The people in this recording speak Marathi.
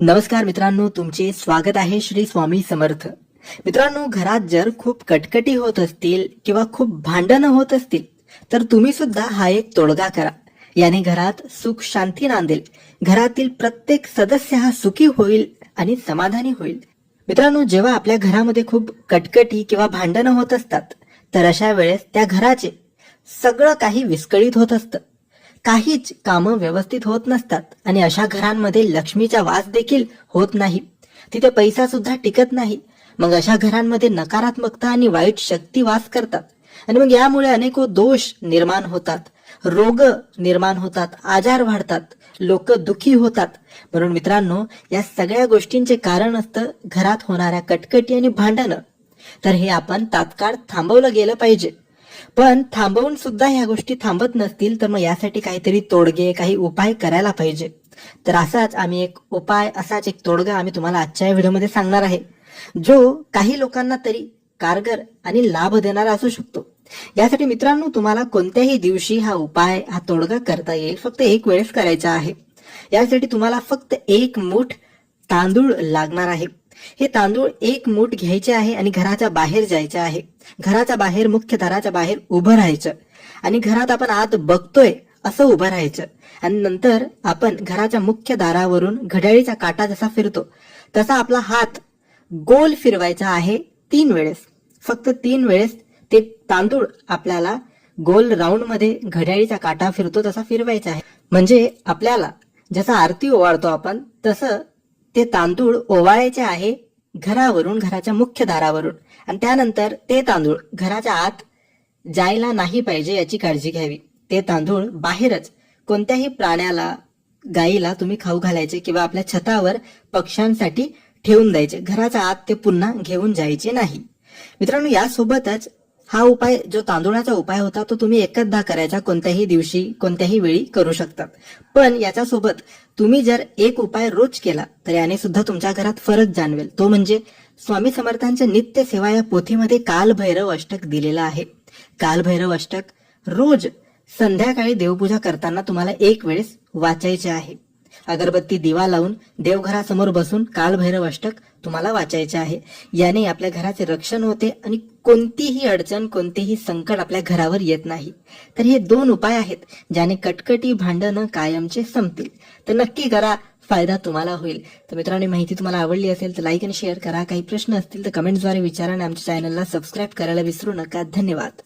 नमस्कार मित्रांनो तुमचे स्वागत आहे श्री स्वामी समर्थ. मित्रांनो घरात जर खूप कटकटी होत असतील किंवा खूप भांडणं होत असतील तर तुम्ही सुद्धा हा एक तोडगा करा. याने घरात सुख शांती नांदेल. घरातील प्रत्येक सदस्य हा सुखी होईल आणि समाधानी होईल. मित्रांनो जेव्हा आपल्या घरामध्ये खूप कटकटी किंवा भांडणं होत असतात तर अशा वेळेस त्या घराचे सगळं काही विस्कळीत होत असतं. काहीच कामं व्यवस्थित होत नसतात. आणि अशा घरांमध्ये लक्ष्मीचा वास देखील होत नाही. तिथे पैसा सुद्धा टिकत नाही. मग अशा घरांमध्ये नकारात्मकता आणि वाईट शक्ती वास करतात. आणि मग यामुळे अनेको दोष निर्माण होतात. रोग निर्माण होतात. आजार वाढतात. लोक दुखी होतात. म्हणून मित्रांनो या सगळ्या गोष्टींचे कारण असतं घरात होणाऱ्या कटकटी आणि भांडणं. तर हे आपण तात्काळ थांबवलं गेलं पाहिजे. पण थांबवून सुद्धा ह्या गोष्टी थांबत नसतील तर मग यासाठी काहीतरी तोडगे काही उपाय करायला पाहिजे. तर असाच आम्ही एक उपाय असाच एक तोडगा आम्ही तुम्हाला आजच्या व्हिडिओमध्ये सांगणार आहे. जो काही लोकांना तरी कारगर आणि लाभ देणारा असू शकतो. यासाठी मित्रांनो तुम्हाला कोणत्याही दिवशी हा उपाय हा तोडगा करता येईल फक्त एक वेळेस करायचा आहे. यासाठी तुम्हाला फक्त एक मूठ तांदूळ लागणार आहे. हे तांदूळ एक मूठ घ्यायचे आहे आणि घराच्या बाहेर जायचे आहे. घराच्या बाहेर मुख्य दाराच्या बाहेर उभं राहायचं. आणि घरात आपण आत बघतोय असं उभं राहायचं. आणि नंतर आपण घराच्या मुख्य दारावरून घड्याळीचा काटा जसा फिरतो तसा आपला हात गोल फिरवायचा आहे तीन वेळेस. फक्त तीन वेळेस ते तांदूळ आपल्याला गोल राऊंडमध्ये घड्याळीचा काटा फिरतो तसा फिरवायचा आहे. म्हणजे आपल्याला जसा आरती ओवाळतो आपण तसं ते तांदूळ ओवाळायचे आहे घरावरून घराच्या मुख्य दारावरून. आणि त्यानंतर ते तांदूळ घराच्या आत जायला नाही पाहिजे याची काळजी घ्यावी. ते तांदूळ बाहेरच कोणत्याही प्राण्याला गाईला तुम्ही खाऊ घालायचे किंवा आपल्या छतावर पक्ष्यांसाठी ठेवून द्यायचे. घराच्या आत ते पुन्हा घेऊन जायचे नाही. मित्रांनो यासोबतच हा उपाय जो तांदुळाचा उपाय होता तो तुम्ही एकचदा करायचा कोणत्याही दिवशी कोणत्याही वेळी करू शकतात. पण याच्यासोबत तुम्ही जर एक उपाय रोज केला तर याने सुद्धा तुमच्या घरात फरक जाणवेल. तो म्हणजे स्वामी समर्थांच्या नित्य सेवा या पोथीमध्ये कालभैरव अष्टक दिलेला आहे. कालभैरव अष्टक रोज संध्याकाळी देवपूजा करताना तुम्हाला एक वेळेस वाचायचे आहे. अगरबत्ती दिवा लावून देवघरासमोर बसून कालभैरव अष्टक तुम्हाला वाचायचे आहे. याने आपल्या घराचे रक्षण होते आणि कोणतीही अडचण कोणतेही संकट आपल्या घरावर येत नाही. तर हे दोन उपाय आहेत ज्याने कटकटी भांडणं कायमचे संपतील. तर नक्की करा फायदा तुम्हाला होईल. तर मित्रांनो माहिती तुम्हाला आवडली असेल तर लाईक आणि शेअर करा. काही प्रश्न असतील तर कमेंटद्वारे विचारा आणि आमच्या चॅनलला सबस्क्राईब करायला विसरू नका. धन्यवाद.